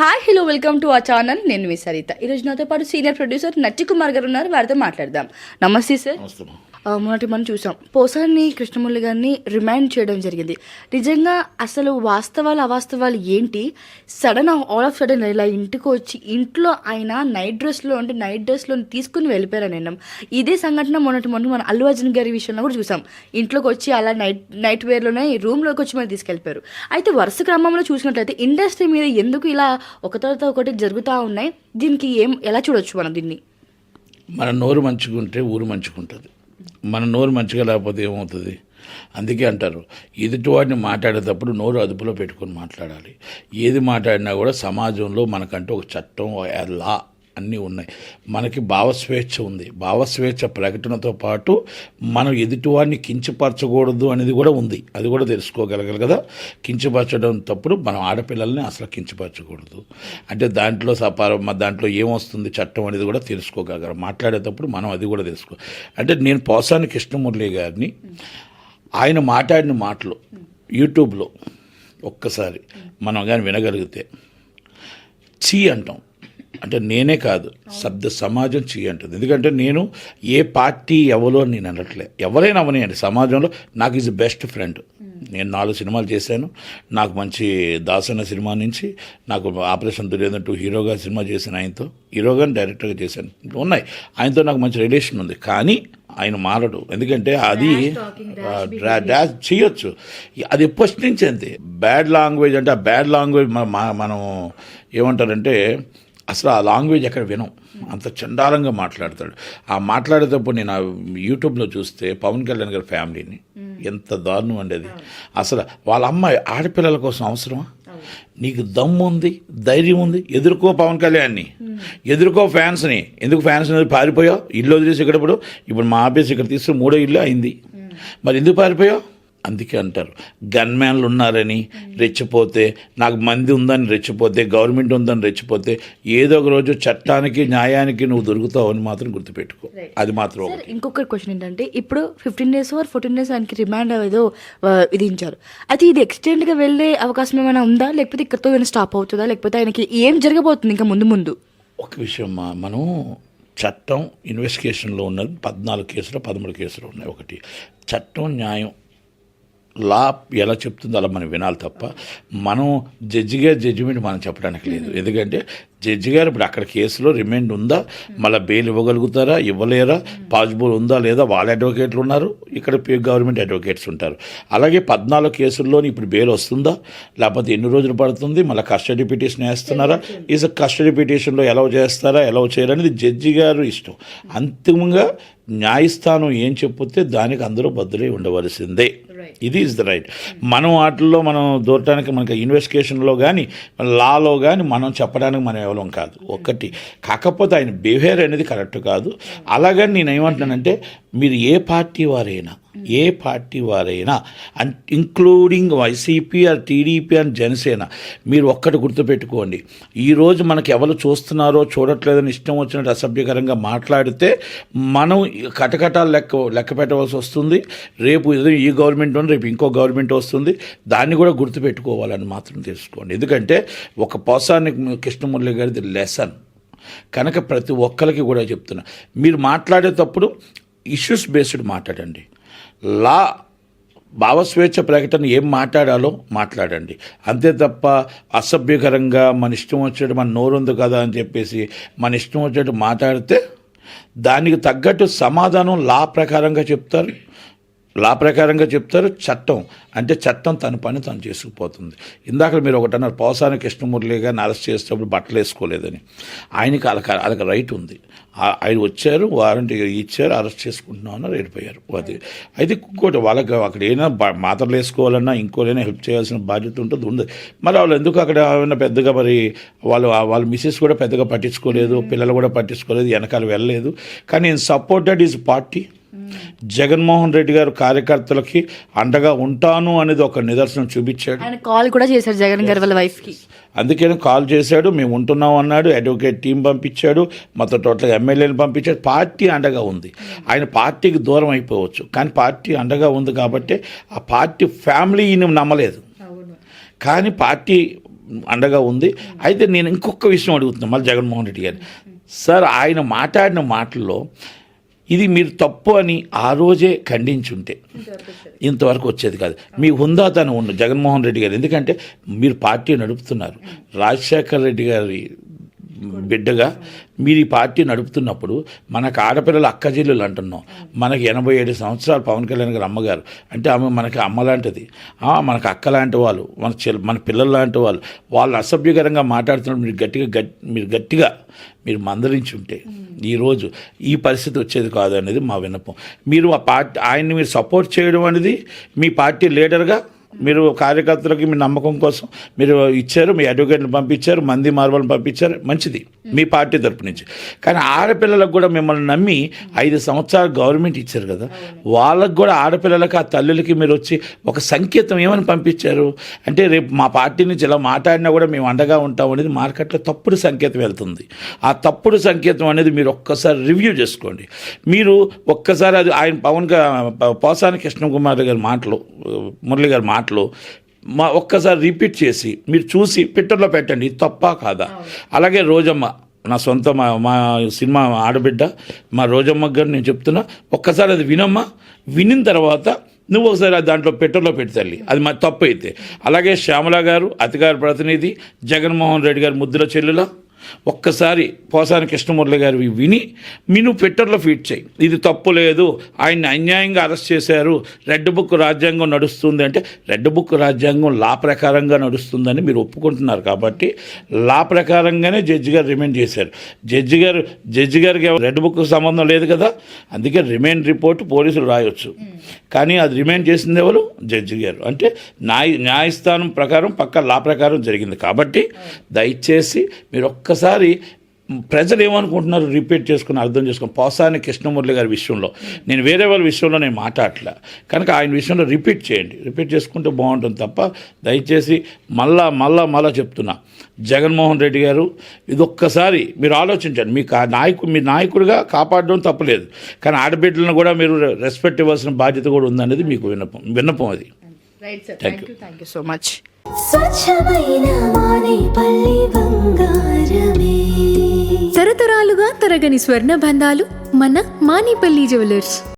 Hi hello welcome to ఆ channel నేను మీ సరిత. ఈరోజు నాతో పాటు సీనియర్ ప్రొడ్యూసర్ నట్టి కుమార్ గారు ఉన్నారు. వారితో మాట్లాడదాం. నమస్తే సార్ మొన్నటి మనం చూసాం. పోసాన్ని కృష్ణమురళి గారిని రిమైండ్ చేయడం జరిగింది. నిజంగా అసలు వాస్తవాలు అవాస్తవాలు ఏంటి? సడన్ ఆల్ ఆఫ్ సడన్ ఇలా ఇంటికి వచ్చి ఇంట్లో ఆయన నైట్ డ్రెస్లో అంటే నైట్ డ్రెస్లో తీసుకుని వెళ్ళిపోయారని అన్నాం. ఇదే సంఘటన మొన్నటి మొన్న మన అల్లు అర్జున్ గారి విషయంలో కూడా చూసాం. ఇంట్లోకి వచ్చి అలా నైట్ నైట్ వేర్లోనే రూమ్లోకి వచ్చి మరి తీసుకెళ్ళిపోయారు. అయితే వరుస క్రమంలో చూసినట్లయితే ఇండస్ట్రీ మీద ఎందుకు ఇలా ఒక తర్వాత ఒకటి జరుగుతూ ఉన్నాయి? దీనికి ఏం ఎలా చూడొచ్చు మనం దీన్ని? మన నోరు మంచుకుంటే ఊరు మంచుకుంటుంది. మన నోరు మంచిగా లేకపోతే ఏమవుతుంది? అందుకే అంటారు ఎదుటివాడిని మాట్లాడేటప్పుడు నోరు అదుపులో పెట్టుకొని మాట్లాడాలి. ఏది మాట్లాడినా కూడా సమాజంలో మనకంటూ ఒక చట్టం లా అన్నీ ఉన్నాయి. మనకి భావస్వేచ్ఛ ఉంది. భావస్వేచ్ఛ ప్రకటనతో పాటు మనం ఎదుటివాడిని కించపరచకూడదు అనేది కూడా ఉంది. అది కూడా తెలుసుకోగలగాలి కదా. కించపరచడం తప్పుడు. మనం ఆడపిల్లల్ని అసలు కించపరచకూడదు. అంటే దాంట్లో సపార దాంట్లో ఏమొస్తుంది చట్టం అనేది కూడా తెలుసుకోగలగాలి. మాట్లాడేటప్పుడు మనం అది కూడా తెలుసుకో అంటే నేను పోసాని కృష్ణమురళి గారిని ఆయన మాట్లాడిన మాటలు యూట్యూబ్లో ఒక్కసారి మనం కానీ వినగలిగితే చీ అంటాం. అంటే నేనే కాదు శబ్ద సమాజం చీ అంటుంది. ఎందుకంటే నేను ఏ పార్టీ ఎవరో అని నేను అనట్లే. ఎవరైనా అవనియండి సమాజంలో నాకు ఈజ్ బెస్ట్ ఫ్రెండ్ నేను నాలుగు సినిమాలు చేశాను. నాకు మంచి దాసన్న సినిమా నుంచి నాకు ఆపరేషన్ దుర్యోధన్ టూ హీరోగా సినిమా చేశాను ఆయనతో. హీరోగా డైరెక్టర్గా చేశాను. ఉన్నాయి. ఆయనతో నాకు మంచి రిలేషన్ ఉంది. కానీ ఆయన మారడు. ఎందుకంటే అది డాష్ చేయొచ్చు అది ఫస్ట్ నుంచి అంతే బ్యాడ్ లాంగ్వేజ్ అంటే ఆ బ్యాడ్ లాంగ్వేజ్ మనం ఏమంటారంటే అసలు ఆ లాంగ్వేజ్ ఎక్కడ వినం. అంత చండాలంగా మాట్లాడతాడు. ఆ మాట్లాడేటప్పుడు నేను ఆ యూట్యూబ్లో చూస్తే పవన్ కళ్యాణ్ గారి ఫ్యామిలీని ఎంత దారుణం అండి అది. అసలు వాళ్ళ అమ్మాయి ఆడపిల్లల కోసం అవసరమా? నీకు దమ్ము ఉంది ధైర్యం ఉంది ఎదుర్కో పవన్ కళ్యాణ్ని. ఎదుర్కో ఫ్యాన్స్ని. ఎందుకు ఫ్యాన్స్ అనేది పారిపోయావు? ఇల్లు వదిలేసి ఇక్కడ ఇప్పుడు? ఇప్పుడు మా ఆఫీస్ ఇక్కడ తీసుకుని మూడో ఇల్లు అయింది. మరి ఎందుకు పారిపోయావు? అందుకే అంటారు. గన్మ్యాన్లు ఉన్నారని రెచ్చిపోతే నాకు మంది ఉందని రెచ్చిపోతే గవర్నమెంట్ ఉందని రెచ్చిపోతే ఏదో ఒక రోజు చట్టానికి న్యాయానికి నువ్వు దొరుకుతావు అని మాత్రం గుర్తుపెట్టుకో. అది మాత్రం ఇంకొక క్వశ్చన్ ఏంటంటే ఇప్పుడు fifteen days or fourteen days ఆయనకి రిమాండ్ ఏదో విధించారు. అయితే ఇది ఎక్స్టెండ్గా వెళ్ళే అవకాశం ఏమైనా ఉందా? లేకపోతే ఇక్కడతో ఏమైనా స్టాప్ అవుతుందా? లేకపోతే ఆయనకి ఏం జరగబోతుంది ఇంకా ముందు ముందు? ఒక విషయం మనం చట్టం ఇన్వెస్టిగేషన్లో ఉన్నది పద్నాలుగు కేసులు పదమూడు కేసులు ఉన్నాయి. ఒకటి చట్టం న్యాయం లా ఎలా చెప్తుందో అలా మనం వినాలి తప్ప మనం జడ్జి గారి జడ్జిమెంట్ మనం చెప్పడానికి లేదు. ఎందుకంటే జడ్జి గారు ఇప్పుడు అక్కడ కేసులో రిమైండ్ ఉందా? మళ్ళీ బెయిల్ ఇవ్వగలుగుతారా? ఇవ్వలేరా? పాజిబుల్ ఉందా లేదా? వాళ్ళ అడ్వకేట్లు ఉన్నారు. ఇక్కడ గవర్నమెంట్ అడ్వకేట్స్ ఉంటారు. అలాగే పద్నాలుగు కేసుల్లోని ఇప్పుడు బెయిల్ వస్తుందా? లేకపోతే ఎన్ని రోజులు పడుతుంది? మళ్ళీ కస్టడీ పిటిషన్ వేస్తున్నారా? ఈజ్ కస్టడీ పిటిషన్లో ఎలా చేస్తారా? ఎలా చేయరు అనేది జడ్జి గారు ఇష్టం. అంతిమంగా న్యాయస్థానం ఏం చెప్పుతే దానికి అందరూ బద్దులై ఉండవలసిందే. ఇది ఇస్ ద రైట్ మనం వాటిల్లో మనం దూరటానికి మనకి ఇన్వెస్టిగేషన్లో కానీ లాలో కానీ మనం చెప్పడానికి మనం ఎవరం కాదు. ఒకటి కాకపోతే ఆయన బిహేవియర్ అనేది కరెక్ట్ కాదు. అలాగని నేను ఏమంటున్నానంటే మీరు ఏ పార్టీ వారైనా ఏ పార్టీ వారైనా and including YCP or TDP and Janasena మీరు ఒక్కటి గుర్తుపెట్టుకోండి. ఈరోజు మనకి ఎవరు చూస్తున్నారో చూడట్లేదని ఇష్టం వచ్చినట్టు అసభ్యకరంగా మాట్లాడితే మనం కటకటాలు లెక్క లెక్క పెట్టవలసి వస్తుంది. రేపు ఏదో ఈ గవర్నమెంట్ ఉంది రేపు ఇంకో గవర్నమెంట్ వస్తుంది. దాన్ని కూడా గుర్తుపెట్టుకోవాలని మాత్రం తెలుసుకోండి. ఎందుకంటే ఒక పోసాని కృష్ణమురళి గారిది లెసన్. కనుక ప్రతి ఒక్కరికి కూడా చెప్తున్నా. మీరు మాట్లాడేటప్పుడు ఇష్యూస్ బేస్డ్ మాట్లాడండి. లా భావస్వేచ్ఛ ప్రకటన ఏం మాట్లాడాలో మాట్లాడండి. అంతే తప్ప అసభ్యకరంగా మన ఇష్టం వచ్చేటట్టు మన నోరుంది కదా అని చెప్పేసి మన ఇష్టం వచ్చేటట్టు మాట్లాడితే దానికి తగ్గట్టు సమాధానం లా ప్రకారంగా చెప్తారు. లా ప్రకారంగా చెప్తారు చట్టం. అంటే చట్టం తన పని తను చేసుకుపోతుంది. ఇందాక మీరు ఒకటి అన్నారు పోసాని కృష్ణమురళి గారిని అరెస్ట్ చేసేటప్పుడు బట్టలు వేసుకోలేదని. ఆయనకి వాళ్ళకి వాళ్ళకి రైట్ ఉంది. ఆయన వచ్చారు వారంటీ ఇచ్చారు అరెస్ట్ చేసుకుంటున్నాం అన్నారు వెళ్ళిపోయారు. అది. అయితే ఇంకోటి వాళ్ళకి అక్కడ ఏమైనా మాత్రలు వేసుకోవాలన్నా ఇంకోలైనా హెల్ప్ చేయాల్సిన బాధ్యత ఉంటుంది ఉంది. మరి వాళ్ళు ఎందుకు అక్కడ ఏమైనా పెద్దగా మరి వాళ్ళు వాళ్ళ మిసెస్ కూడా పెద్దగా పట్టించుకోలేదు పిల్లలు కూడా పట్టించుకోలేదు వెనకాల వెళ్ళలేదు. కానీ నేను supported is party. Jaganmohan Reddy garu కార్యకర్తలకి అండగా ఉంటాను అనేది ఒక నిదర్శనం చూపించాడు. ఆయన కాల్ కూడా చేశారు జగన్ గారి వాళ్ళ వైఫ్కి. అందుకని కాల్ చేశాడు మేము ఉంటున్నాం అన్నాడు అడ్వకేట్ టీం పంపించాడు మొత్తం టోటల్ ఎమ్మెల్యేలు పంపించాడు పార్టీ అండగా ఉంది. ఆయన పార్టీకి దూరం అయిపోవచ్చు కానీ పార్టీ అండగా ఉంది కాబట్టి ఆ పార్టీ ఫ్యామిలీ ఈయన నమ్మలేదు కానీ పార్టీ అండగా ఉంది. అయితే నేను ఇంకొక విషయం అడుగుతున్నాను మళ్ళీ జగన్మోహన్ రెడ్డి గారు సార్ ఆయన మాట్లాడిన మాటల్లో ఇది మీరు తప్పు అని ఆ రోజే ఖండించుంటే. ఇంతవరకు వచ్చేది కాదు. మీ హుందాతనం ఉన్న జగన్మోహన్ రెడ్డి గారు ఎందుకంటే మీరు పార్టీ నడుపుతున్నారు. రాజశేఖర్ రెడ్డి గారి బిడ్డగా మీరు ఈ పార్టీ నడుపుతున్నప్పుడు మనకు ఆడపిల్లలు అక్క చెల్లెలు అంటున్నాం. మనకి ఎనభై ఏడు సంవత్సరాలు పవన్ కళ్యాణ్ గారు అమ్మగారు. అంటే ఆమె మనకి అమ్మ లాంటిది. మనకు అక్క లాంటి వాళ్ళు మన మన పిల్లలు లాంటి వాళ్ళు వాళ్ళు అసభ్యకరంగా మాట్లాడుతున్నప్పుడు మీరు గట్టిగా గట్ మీరు గట్టిగా మీరు మందరించి ఉంటే ఈరోజు ఈ పరిస్థితి వచ్చేది కాదు అనేది మా విన్నపం. మీరు ఆ పార్టీ ఆయన్ని మీరు సపోర్ట్ చేయడం అనేది మీ పార్టీ లీడర్గా మీరు కార్యకర్తలకి మీ నమ్మకం కోసం మీరు ఇచ్చారు మీ అడ్వకేట్ని పంపించారు మంది మార్బల్ని పంపించారు మంచిది. మీ పార్టీ తరపు నుంచి. కానీ ఆడపిల్లలకు కూడా మిమ్మల్ని నమ్మి ఐదు సంవత్సరాలు గవర్నమెంట్ ఇచ్చారు కదా వాళ్ళకు కూడా ఆడపిల్లలకి ఆ తల్లులకి మీరు వచ్చి ఒక సంకేతం ఏమని పంపించారు? అంటే రేపు మా పార్టీ నుంచి ఇలా మాట్లాడినా కూడా మేము అండగా ఉంటాం అనేది మార్కెట్లో తప్పుడు సంకేతం వెళ్తుంది. ఆ తప్పుడు సంకేతం అనేది మీరు ఒక్కసారి రివ్యూ చేసుకోండి. మీరు ఒక్కసారి అది ఆయన పవన్ పోసాని కృష్ణకుమార్ గారి మాటలు మురళి గారి మాటలు మా ఒక్కసారి రిపీట్ చేసి మీరు చూసి ట్విట్టర్లో పెట్టండి తప్పా కాదా? అలాగే రోజమ్మ నా సొంత మా మా సినిమా ఆడబిడ్డ మా రోజమ్మ గారు నేను చెప్తున్నా ఒక్కసారి అది వినమ్మా. వినిన తర్వాత నువ్వు ఒకసారి దాంట్లో పెట్టెలో పెట్టి తల్లి. అది మా తప్పు అయితే. అలాగే శ్యామల గారు అతిగారి ప్రతినిధి జగన్మోహన్ రెడ్డి గారి ముద్దుల చెల్లుల. ఒక్కసారి పోసాని కృష్ణమురళి గారు విని మీరు ట్విట్టర్లో ఫీడ్ చేయి. ఇది తప్పు లేదు. ఆయన్ని అన్యాయంగా అరెస్ట్ చేశారు. రెడ్ బుక్ రాజ్యాంగం నడుస్తుంది అంటే రెడ్ బుక్ రాజ్యాంగం లా ప్రకారంగా నడుస్తుందని మీరు ఒప్పుకుంటున్నారు కాబట్టి లా ప్రకారంగానే జడ్జి గారు రిమైండ్ చేశారు. జడ్జి గారు జడ్జి గారికి ఎవరు రెడ్ బుక్ సంబంధం లేదు కదా. అందుకే రిమైండ్ రిపోర్ట్ పోలీసులు రాయొచ్చు. కానీ అది రిమైండ్ చేసింది ఎవరు? జడ్జి గారు. అంటే న్యాయ న్యాయస్థానం ప్రకారం పక్క లా ప్రకారం జరిగింది. కాబట్టి దయచేసి మీరు ఒక్క ఒక్కసారి ప్రజలు ఏమనుకుంటున్నారు రిపీట్ చేసుకుని అర్థం చేసుకుని పోసాని కృష్ణమురళి గారి విషయంలో. నేను వేరే వాళ్ళ విషయంలో నేను మాట్లాడలే. కనుక ఆయన విషయంలో రిపీట్ చేయండి. రిపీట్ చేసుకుంటే బాగుంటుంది తప్ప దయచేసి మళ్ళా మళ్ళా మళ్ళా చెప్తున్నా. జగన్మోహన్ రెడ్డి గారు ఇదొక్కసారి మీరు ఆలోచించండి. మీకు ఆ నాయకు మీ నాయకుడిగా కాపాడడం తప్పలేదు. కానీ ఆడబిడ్డలను కూడా మీరు రెస్పెక్ట్ ఇవ్వాల్సిన బాధ్యత కూడా ఉందనేది మీకు విన్నపం విన్నపం అది. Thank you thank you so much స్వచ్ఛమైన మానేపల్లి బంగారమే. తరతరాలుగా తరగని స్వర్ణ బంధాలు మన మానిపల్లి జ్యువెలర్స్.